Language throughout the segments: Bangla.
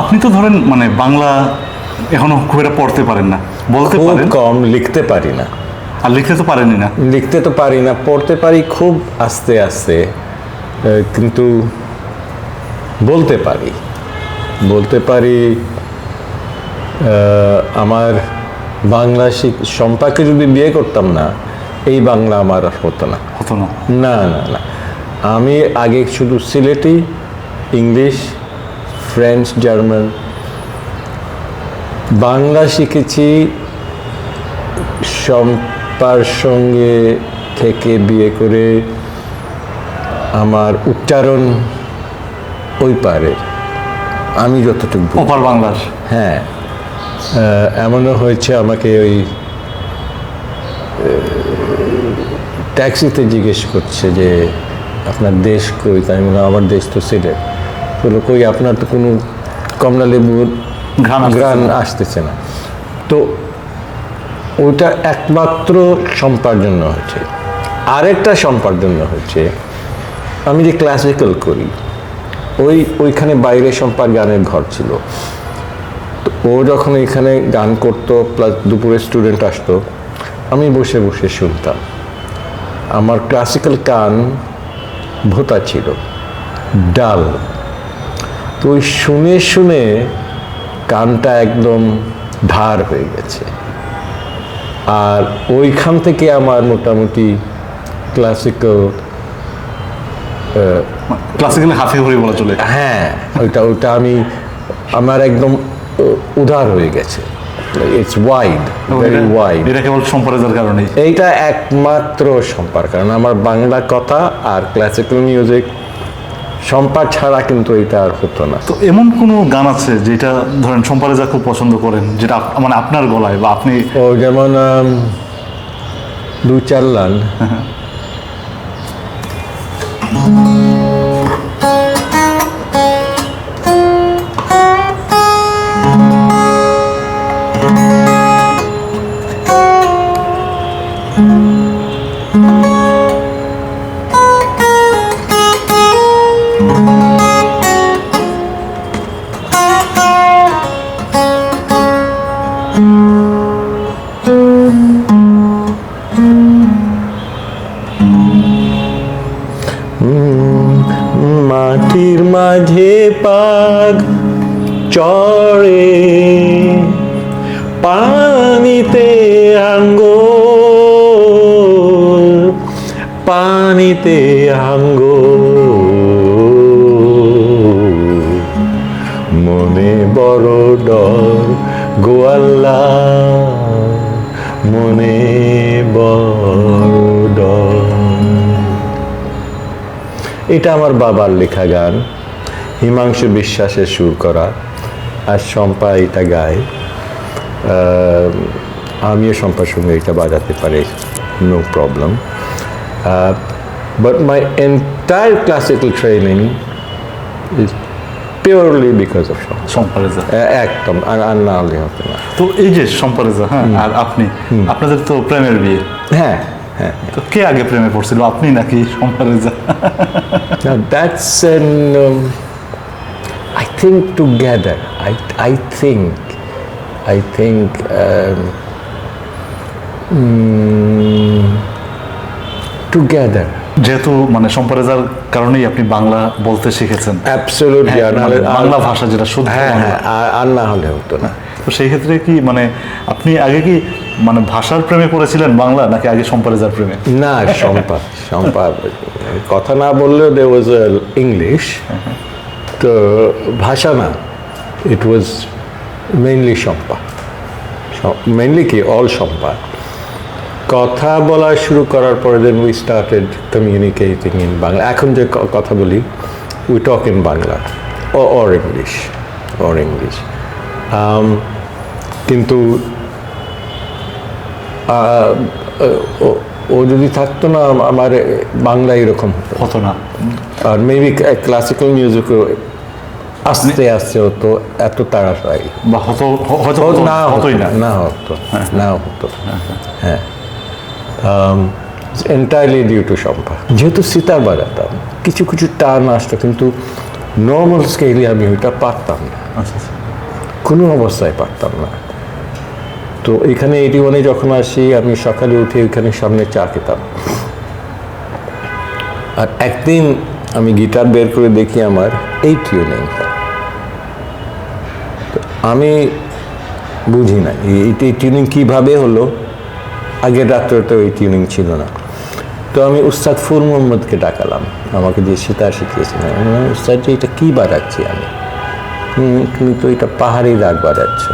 আপনি তো ধরেন মানে বাংলা এখনও খুব একটা পড়তে পারেন না। বলতে পারেন? কম লিখতে পারি না। আর লিখতে তো পারেনই না। লিখতে তো পারি না পড়তে পারি খুব আস্তে আস্তে কিন্তু বলতে পারি। বলতে পারি আমার বাংলা শিখ সম্পাকে যদি বিয়ে করতাম না এই বাংলা আমার হতো না। হতো না। না না না। আমি আগে শুধু Sylheti English French German Bangla শিখেছি সম্পার সঙ্গে থেকে বিয়ে করে আমার উচ্চারণ ওই পারে। আমি যতটুকু। ওপার বাংলার। হ্যাঁ। এমনও হয়েছে আমাকে ওই ট্যাক্সিতে জিজ্ঞেস করছে যে আপনার দেশ কই? তাই আমি আমার দেশ তো সিলেট। বলল কই আপনার তো কোনো কমলা লেবুর ঘ্রাণ আসতেছে না। তো ওইটা একমাত্র সম্পার জন্য হয়েছে। আরেকটা সম্পার জন্য হচ্ছে আমি যে ক্লাসিক্যাল করি ওই ওইখানে বাইরে সম্পার গানের ঘর ছিল। তো ও যখন এখানে গান করতো প্লাস দুপুরে স্টুডেন্ট আসতো আমি বসে বসে শুনতাম। আমার ক্লাসিক্যাল কান ভোতা ছিল ডাল। তো ওই শুনে শুনে কানটা একদম ধার হয়ে গেছে। আর ওইখান থেকে আমার মোটামুটি ক্লাসিক্যাল ক্লাসিক্যাল হাফি হরি বলা চলে। হ্যাঁ ওইটা ওইটা আমি আমার একদম উদার হয়ে গেছে। ইটস ওয়াইড ভেরি ওয়াইড এটা কেবল সম্পর্কের কারণেই। এইটা একমাত্র সম্পার কারণ আমার বাংলা কথা আর ক্লাসিক্যাল মিউজিক সম্পার ছাড়া কিন্তু এটা আর হতো না। তো এমন কোনো গান আছে যেটা ধরেন সম্পারেজা খুব পছন্দ করেন যেটা মানে আপনার গলায় বা আপনি ও যেমন দু চার লান মাটির মাঝে পাগ চড়ে, পানিতে আঙ্গুল পানিতে আঙ্গুল। মনে বড় ডর গোয়াল্লা, মনে বড় ডর এটা আমার বাবার লেখা গান হিমাংশু বিশ্বাসের সুর করা। আর শম্পা এটা গায়। আমিও শম্পার সঙ্গে এটা বাজাতে পারি no problem but my entire classical training is purely because of সম্পারেজা একদম আর আর না হলে হতো না। তো এই যে সম্পারেজা হ্যাঁ আর আপনি আপনাদের তো প্রেমের বিয়ে। হ্যাঁ। হ্যাঁ তো কে আগে প্রেমে পড়ছিল আপনি নাকি সম্পারেজা I think together. I I think, I think. Um, mm, together. যেহেতু মানে সম্পারেজার কারণেই আপনি বাংলা বলতে শিখেছেন. হ্যাঁ, মানে বাংলা ভাষা যেটা শুদ্ধ হ্যাঁ হ্যাঁ আর না হলে হতো না তো সেই ক্ষেত্রে কি মানে আপনি আগে কি মানে ভাষার প্রেমে পড়েছিলেন বাংলা নাকি আগে সম্পারেজার প্রেমে? না, শম্পা শম্পা, কথা না বললেও দে ওয়াজ ইংলিশ তো ভাষা না it was mainly Sampa mainly কি অল সম্পা কথা বলা শুরু করার পরে then we started communicating in Bangla. এখন যে কথা বলি we talk in Bangla or English or English কিন্তু ও- ও যদি থাকতো না আমার বাংলা এরকম হতো। না। আর মেবি ক্লাসিক্যাল মিউজিকও আস্তে আস্তে হতো এত তাড়াতাড়ি। বা হতো না হতো হতোই না। না হতো না হতো। হ্যাঁ এন্টায়ারলি ডিউ টু সম্পা যেহেতু সিতার বাজাতাম কিছু কিছু টান আসতো কিন্তু নর্মাল স্কেলে আমি ওইটা পারতাম না। আচ্ছা আচ্ছা। কোনো অবস্থায় পারতাম না। তো এখানে এটি ওয়ানে যখন আসি, আমি সকালে উঠে ওইখানে সামনে চা খেতাম। আর একদিন আমি গিটার বের করে দেখি আমার এই টিউনিং। আমি বুঝি না, এই এই টিউনিং কীভাবে হলো? আগের রাত্রে তো এই টিউনিং ছিল না। তো আমি উস্তাদ ফুল মোহাম্মদকে ডাকালাম, আমাকে যে সিতার শিখিয়েছিলেন উস্তাদ যে এটা কী বাজাচ্ছি আমি? তুমি তো এটা পাহাড়ি রাগ বাজাচ্ছ।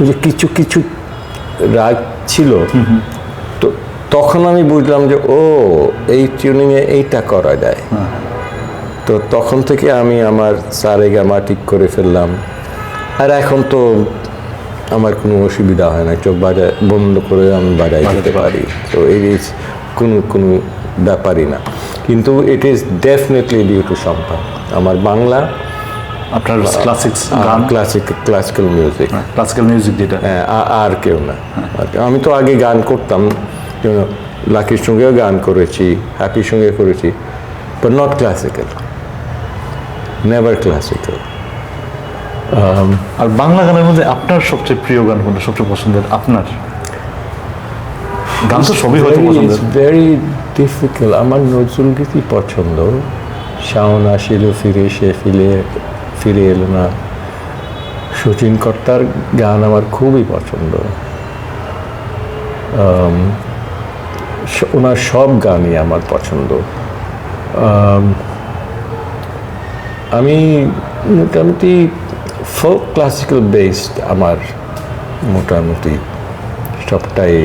ওই যে কিছু কিছু রাগ ছিল তো তখন আমি বুঝলাম যে ও এই টিউনিংয়ে এইটা করা যায়। তো তখন থেকে আমি আমার সারে গামা ঠিক করে ফেললাম। আর এখন তো আমার কোনো অসুবিধা হয় না চোখ বাজা বন্ধ করে আমি বাজাই যেতে পারি। তো এই is কোনো কোনো ব্যাপারই না। কিন্তু it is definitely due to সম্পদ আমার বাংলা আপনার ক্লাসিক্স গান? Classic classical music classical music যেটা। হ্যাঁ, আর কেউ না। আমি তো আগে গান করতাম লাকির সঙ্গেও গান করেছি হ্যাপির সঙ্গে করেছি but not classical never classical আর বাংলা গানের মধ্যে আপনার সবচেয়ে প্রিয় গান কোনটা সবচেয়ে পছন্দের? আপনার? গান তো সবই হয়তো পছন্দের। ভেরি ডিফিকাল্ট আমার নজরুল গীতি পছন্দ। শাওন আসিল ফিরে সে ফিরে ফিরে এলো না। শচীন কর্তার গান আমার খুবই পছন্দ। ওনার সব গানই আমার পছন্দ। আমি মোটামুটি ফোক ক্লাসিক্যাল বেসড আমার মোটামুটি সবটাই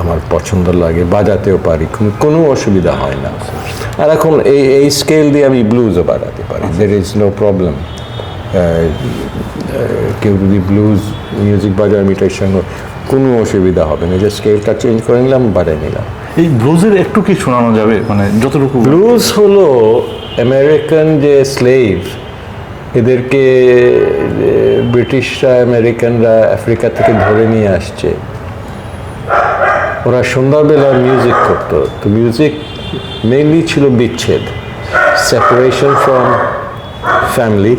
আমার পছন্দ লাগে বাজাতেও পারি কোনো অসুবিধা হয় না। আর এখন এই এই স্কেল দিয়ে আমি ব্লুজও বাজাতে পারি। দের ইজ নো প্রবলেম কেউ যদি ব্লুজ মিউজিক বাজায় আমি এটার সঙ্গে কোনো অসুবিধা হবে না। যে স্কেলটা চেঞ্জ করে নিলাম বাজায় নিলাম। এই ব্লুজের একটু কি শোনানো যাবে? মানে যতটুকু ব্লুজ হলো আমেরিকান যে স্লেভ এদেরকে ব্রিটিশরা আমেরিকানরা আফ্রিকা থেকে ধরে নিয়ে আসছে। ওরা সন্ধ্যাবেলা মিউজিক করতো। তো মিউজিক মেইনলি ছিল বিচ্ছেদ। Separation from family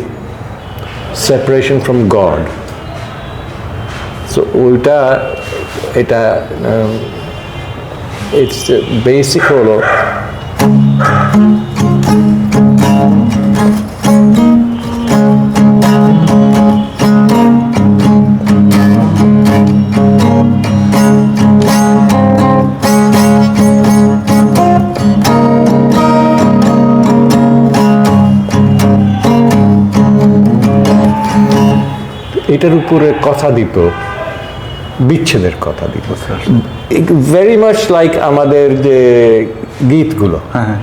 separation from God so ওইটা, এটা ইটস বেসিক হলো এটার উপরে কথা দিত বিচ্ছেদের কথা দিত। ভেরি মাচ লাইক আমাদের যে গীতগুলো। হ্যাঁ হ্যাঁ।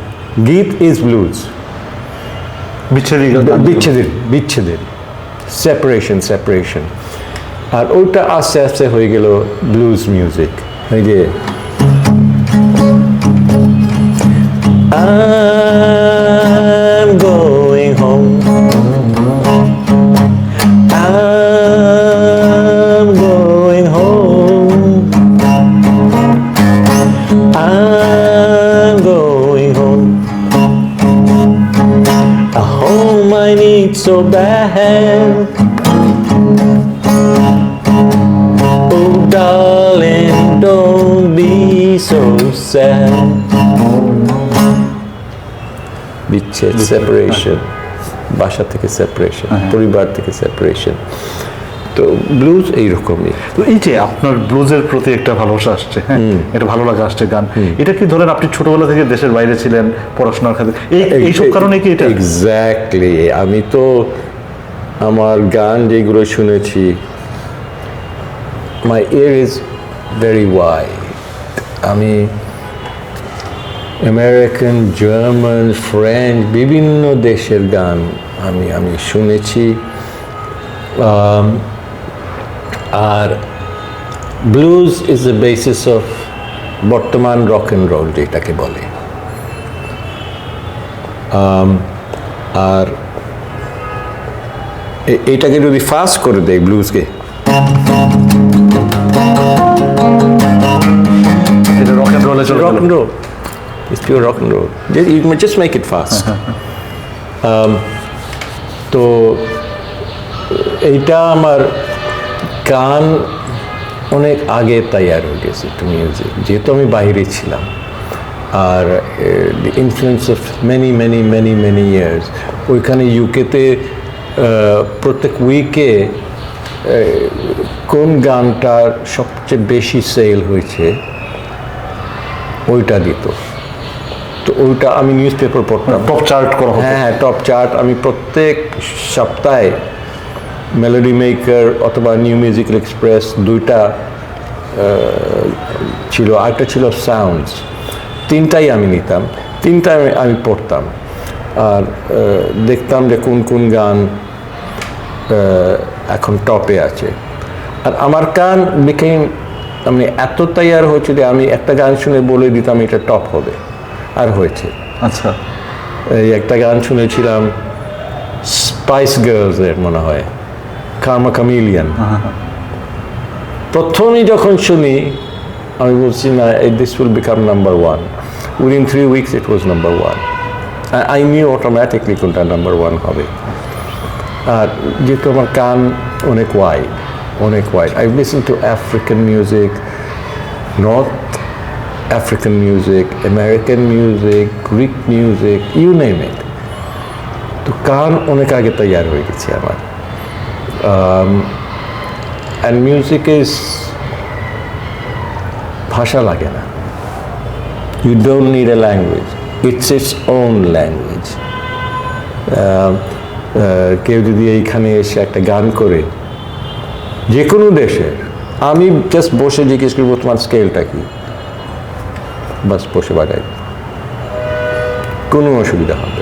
গীত ইজ ব্লুজ বিচ্ছেদি বিচ্ছেদের বিচ্ছেদের। সেপারেশন সেপারেশন আর ওইটা আস্তে আস্তে হয়ে গেল ব্লুজ মিউজিক এই যে I'm I need so bad. Oh, darling, don't be so sad. বিচ্ছেদ সেপারেশন বাসা থেকে সেপারেশন পরিবার থেকে সেপারেশন তো ব্লুজ এইরকমই। তো এই যে আপনার ব্লুজের প্রতি একটা ভালোবাসা আসছে হ্যাঁ এটা ভালো লাগা আসছে গান। এটা কি ধরেন আপনি ছোটবেলা থেকে দেশের বাইরে ছিলেন পড়াশোনার খাতে এই এইসব কারণে কি এটা এক্স্যাক্টলি আমি তো আমার গান যেগুলো শুনেছি my ear is very wide আমি আমেরিকান জার্মান ফ্রেঞ্চ বিভিন্ন দেশের গান আমি আমি শুনেছি। আর blues is the basis of বর্তমান রক অ্যান্ড রোল যেটাকে বলে। আর এ- এটাকে যদি ফাস্ট করে দেয় ব্লুজকে এটা রক এন্ড রোলে চলে রক গেল। Roll it's pure rock and roll you just make it fast তো এইটা আমার গান অনেক আগে তৈয়ার হয়ে গেছে একটু মিউজিক যেহেতু আমি বাইরে ছিলাম। আর influence of many many many many years ওইখানে ইউকেতে প্রত্যেক উইকে কোন গানটার সবচেয়ে বেশি সেল হয়েছে ওইটা দিত। তো ওইটা আমি নিউজ পেপার পড়তাম। টপ চার্ট করা হ্যাঁ হ্যাঁ টপ চার্ট আমি প্রত্যেক সপ্তাহে মেলোডি মেকার অথবা নিউ মিউজিক্যাল এক্সপ্রেস দুইটা ছিল আরেকটা ছিল সাউন্ডস তিনটাই আমি নিতাম তিনটা আমি আমি পড়তাম। আর দেখতাম যে কোন কোন গান এখন টপে আছে। আর আমার গান বিকেম মানে এত তৈয়ার হয়েছে যে আমি একটা গান শুনে বলে দিতাম এটা টপ হবে। আর হয়েছে। আচ্ছা। এই একটা গান শুনেছিলাম স্পাইস গার্লসের মনে হয়। Karma Chameleon. প্রথমেই যখন শুনি আমি বলছি না this will become number one within three weeks it was number one I knew automatically কোনটা নাম্বার ওয়ান হবে। আর যেহেতু আমার কান অনেক ওয়াইড অনেক wide I listen to African music north African music, American music, Greek music, you name it. তো কান অনেক আগে তৈয়ার হয়ে গেছে আমার। অ্যান্ড মিউজিক ইজ ভাষা লাগে না you don't need a language it's it's own language কেউ যদি এইখানে এসে একটা গান করে যে কোনো দেশের আমি জাস্ট বসে জিজ্ঞেস করব, তোমার স্কেলটা কি? বাস বসে বাজাই। কোনো অসুবিধা হবে।